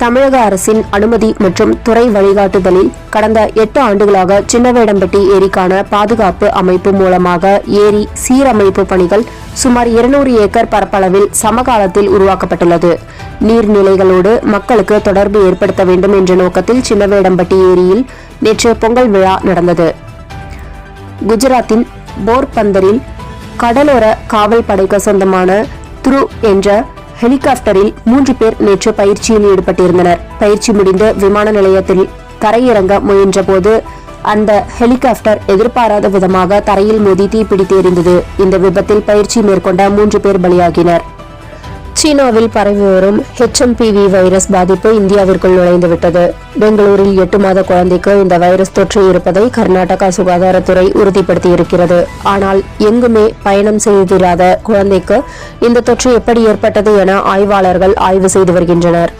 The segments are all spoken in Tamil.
தமிழக அரசின் அனுமதி மற்றும் துறை வழிகாட்டுதலில் கடந்த எட்டு ஆண்டுகளாக சின்னவேடம்பட்டி ஏரிக்கான பாதுகாப்பு அமைப்பு மூலமாக ஏரி சீரமைப்பு பணிகள் சுமார் இருநூறு ஏக்கர் பரப்பளவில் சமகாலத்தில் உருவாக்கப்பட்டுள்ளது. நீர்நிலைகளோடு மக்களுக்கு தொடர்பு ஏற்படுத்த வேண்டும் என்ற நோக்கத்தில் சின்னவேடம்பட்டி ஏரியில் நேற்று பொங்கல் விழா நடந்தது. குஜராத்தின் போர்பந்தரில் கடலோர காவல் படைக்கு சொந்தமான துரு என்ற ஹெலிகாப்டரில் மூன்று பேர் நேற்று பயிற்சியில் ஈடுபட்டிருந்தனர். பயிற்சி முடிந்து விமான நிலையத்தில் தரையிறங்க முயன்றபோது அந்த ஹெலிகாப்டர் எதிர்பாராத விதமாக தரையில் மோதி தீப்பிடித்து எரிந்தது. இந்த விபத்தில் பயிற்சி மேற்கொண்ட மூன்று பேர் பலியாகினர். சீனாவில் பரவி வரும் ஹெச்எம்பிவி வைரஸ் பாதிப்பு இந்தியாவிற்குள் நுழைந்துவிட்டது. பெங்களூரில் எட்டு மாத குழந்தைக்கு இந்த வைரஸ் தொற்று இருப்பதை கர்நாடகா சுகாதாரத்துறை உறுதிப்படுத்தியிருக்கிறது. ஆனால் எங்குமே பயணம் செய்திராத குழந்தைக்கு இந்த தொற்று எப்படி ஏற்பட்டது என ஆய்வாளர்கள் ஆய்வு செய்து வருகின்றனர்.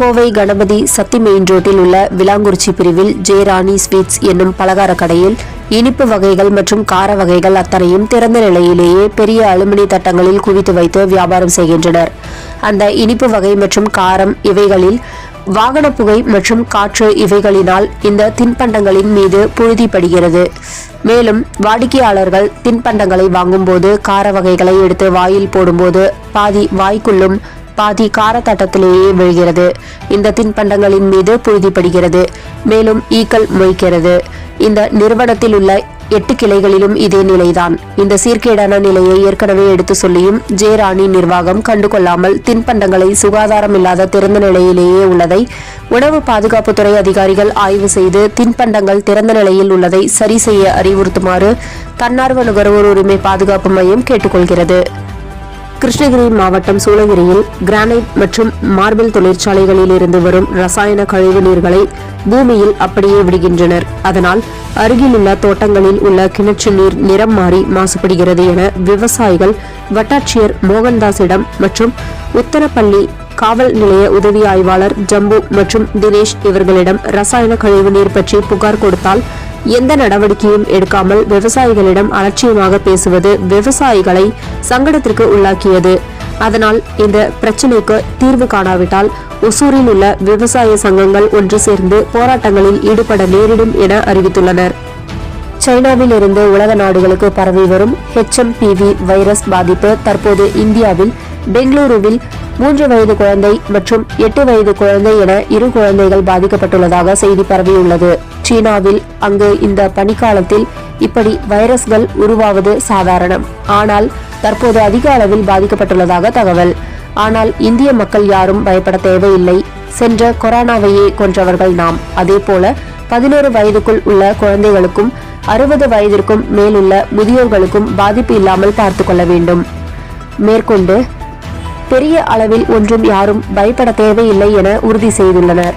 கோவை கணபதி சத்தி மெயின் ரோட்டில் உள்ள விலாங்குறிச்சி பிரிவில் ஜெயராணி ஸ்வீட்ஸ் என்னும் பலகார கடையில் இனிப்பு வகைகள் மற்றும் கார வகைகள் அத்தனையும் திறந்த நிலையிலேயே பெரிய அலுமினி தட்டங்களில் குவித்து வைத்து வியாபாரம் செய்கின்றனர். அந்த இனிப்பு வகை மற்றும் காரம் இவைகளில் வாகன புகை மற்றும் காற்று இவைகளினால் இந்த தின்பண்டங்களின் மீது புழுதி படுகிறது மேலும் வாடிக்கையாளர்கள் தின்பண்டங்களை வாங்கும்போது கார வகைகளை எடுத்து வாயில் போடும்போது பாதி வாய்க்குள்ளும் பாதி காரத்தட்டத்திலேயே விழுகிறது. இந்த தின்பண்டங்களின் மீது புழுதிப்படுகிறது. மேலும் ஈக்கள் மொய்க்கிறது இந்த நிறுவனத்தில் உள்ள எட்டு கிளைகளிலும் இதே நிலைதான். இந்த சீர்கேடான நிலையை ஏற்கனவே எடுத்து சொல்லியும் ஜெயராணி நிர்வாகம் கண்டுகொள்ளாமல் தின்பண்டங்களை சுகாதாரம் இல்லாத திறந்த நிலையிலேயே உள்ளதை உணவு பாதுகாப்புத்துறை அதிகாரிகள் ஆய்வு செய்து தின்பண்டங்கள் திறந்த நிலையில் உள்ளதை சரி செய்ய அறிவுறுத்துமாறு தன்னார்வ நுகர்வோர் உரிமை பாதுகாப்பு மையம் கேட்டுக்கொள்கிறது. கிருஷ்ணகிரி மாவட்டம் சூளகிரியில் கிரானைட் மற்றும் மார்பிள் தொழிற்சாலைகளில் இருந்து வரும் ரசாயன கழிவு நீர்களை பூமியில் அப்படியே விடுகின்றனர். அதனால் அருகிலுள்ள தோட்டங்களில் உள்ள கிணற்று நீர் நிறம் மாறி மாசுபடுகிறது என விவசாயிகள் வட்டாட்சியர் மோகன்தாஸிடம் மற்றும் உத்தரப்பள்ளி காவல் நிலைய உதவி ஆய்வாளர் ஜம்பு மற்றும் தினேஷ் இவர்களிடம் ரசாயன கழிவு நீர் பற்றி புகார் கொடுத்தால் எந்த நடவடிக்கையும் எடுக்காமல் விவசாயிகளிடம் அலட்சியமாக பேசுவது விவசாயிகளை சங்கடத்திற்கு உள்ளாக்கியது. அதனால் இந்த பிரச்சினைக்கு தீர்வு காணாவிட்டால் ஒசூரில் உள்ள விவசாய சங்கங்கள் ஒன்று சேர்ந்து போராட்டங்களில் ஈடுபட நேரிடும் என அறிவித்துள்ளனர். சைனாவில் இருந்து உலக நாடுகளுக்கு பரவி வரும் ஹெச்எம்பிவி வைரஸ் பாதிப்பு தற்போது இந்தியாவில் பெங்களூருவில் மூன்று வயது குழந்தை மற்றும் எட்டு வயது குழந்தை என இரு குழந்தைகள் பாதிக்கப்பட்டுள்ளதாக செய்தி பரவியுள்ளது. சீனாவில் அங்கு இந்த பனிக்காலத்தில் இப்படி வைரஸ்கள் உருவாவது சாதாரணம். ஆனால் தற்போது அதிக அளவில் பாதிக்கப்பட்டுள்ளதாக தகவல். ஆனால் இந்திய மக்கள் யாரும் பயப்பட தேவையில்லை. சென்ற கொரோனாவையே கொன்றவர்கள் நாம். அதேபோல பதினோரு வயதுக்குள் உள்ள குழந்தைகளுக்கும் அறுபது வயதிற்கும் மேலுள்ள முதியோர்களுக்கும் பாதிப்பு இல்லாமல் பார்த்து கொள்ள வேண்டும். மேற்கொண்டு பெரிய அளவில் ஒன்றும் யாரும் பயப்பட தேவையில்லை என உறுதி செய்துள்ளனர்.